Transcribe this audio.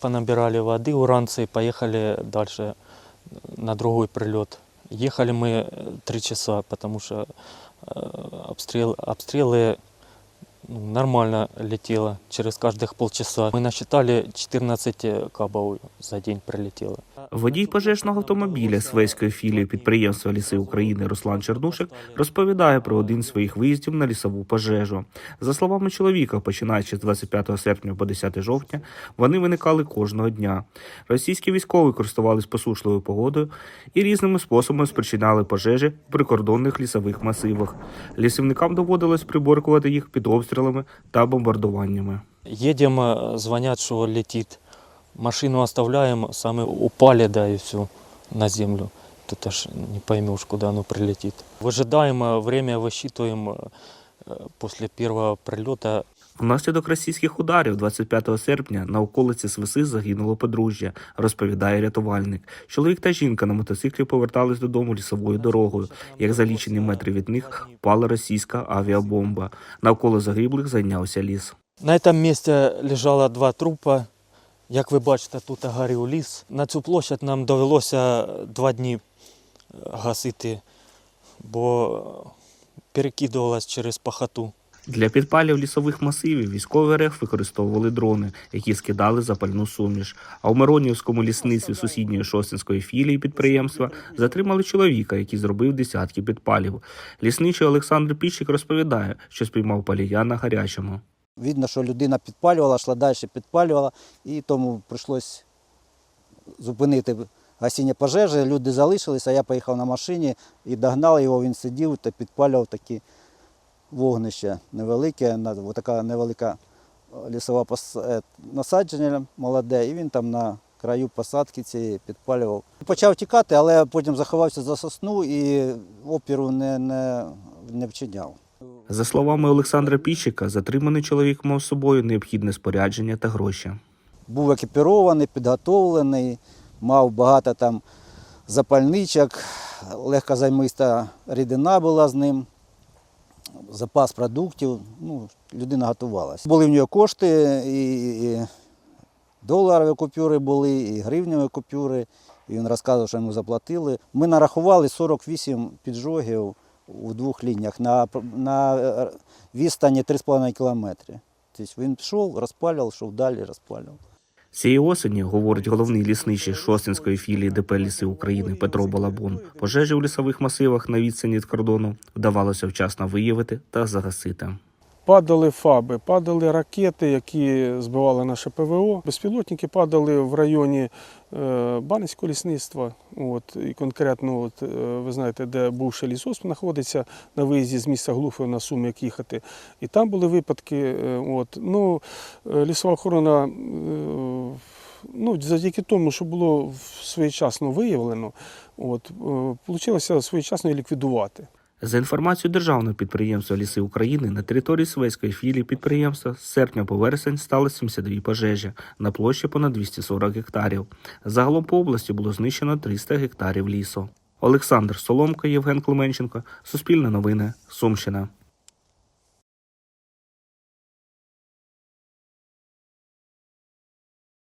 Понабирали воды уранцы и поехали дальше на другой прилет. Ехали мы э, три часа, потому что э, обстрел, обстрелы ну, нормально летело через каждых полчаса. Мы насчитали 14 кабов за день прилетело. Водій пожежного автомобіля Свейської філії підприємства Ліси України Руслан Чернушик розповідає про один з своїх виїздів на лісову пожежу. За словами чоловіка, починаючи з 25 серпня по 10 жовтня, вони виникали кожного дня. Російські військові користувались посушливою погодою і різними способами спричиняли пожежі в прикордонних лісових масивах. Лісівникам доводилось приборкувати їх під обстрілами та бомбардуваннями. Едем, э, звонят, что летит. Машину оставляем, сами упали, да, и все, на землю. Тут аж не поймешь, куда оно прилетит. Выжидаем, э, время высчитываем э, э, после первого прилета. Внаслідок російських ударів 25 серпня на околиці Свиси загинуло подружжя, розповідає рятувальник. Чоловік та жінка на мотоциклі повертались додому лісовою дорогою. Як за лічені метри від них впала російська авіабомба. Навколо загиблих зайнявся ліс. На этом месте лежало два трупа. Як ви бачите, тут горів ліс. На цю площадь нам довелося два дні е, гасити, бо перекидувалось через пахоту. Для підпалів лісових масивів військовий РФ використовували дрони, які скидали запальну суміш. А у Миронівському лісництві сусідньої шостинської філії підприємства затримали чоловіка, який зробив десятки підпалів. Лісничий Олександр Піщик розповідає, що спіймав палія на гарячому. Видно, що людина підпалювала, йшла далі, підпалювала, і тому прийшлось зупинити гасіння пожежі. Люди залишилися, я поїхав на машині і догнав його, він сидів та підпалював такі вогнища невелике, така невелика е, лісова е, насадження молоде, і він там на краю посадки цієї підпалював. Почав тікати, але потім заховався за сосну і опіру не, не, не вчиняв. За словами Олександра Піщика, затриманий чоловік мав з собою необхідне спорядження та гроші. був екіпірований, підготовлений, мав багато там запальничок, легкозаймиста рідина була з ним, запас продуктів. Ну, людина готувалася. Були в нього кошти, і, доларові купюри були, і гривневі купюри. І він розказував, що йому заплатили. Ми нарахували 48 піджогів у двох лініях на, на відстані 3,5 кілометри. Тобто він пішов, розпалював, йшов далі, розпалював. Цієї осені, говорить головний лісничий Шостинської філії ДП «Ліси України Петро Балабун, пожежі у лісових масивах на відстані від кордону вдавалося вчасно виявити та загасити. Падали фаби, падали ракети, які збивали наше ПВО. Безпілотники падали в районі е, Баницького лісництва. От, і конкретно, от, е, ви знаєте, де бувший лісосп знаходиться на виїзді з міста Глухова на Суми, як їхати. І там були випадки. е, От, ну, лісова охорона. Ну, завдяки тому, що було своєчасно виявлено, от, вийшло своєчасно і ліквідувати. За інформацією державного підприємства Ліси України на території Свейської філії підприємства з серпня по вересень стали 72 пожежі на площі понад 240 гектарів. Загалом по області було знищено 300 гектарів лісу. Олександр Соломко, Євген Клименченко, Суспільне новини, Сумщина.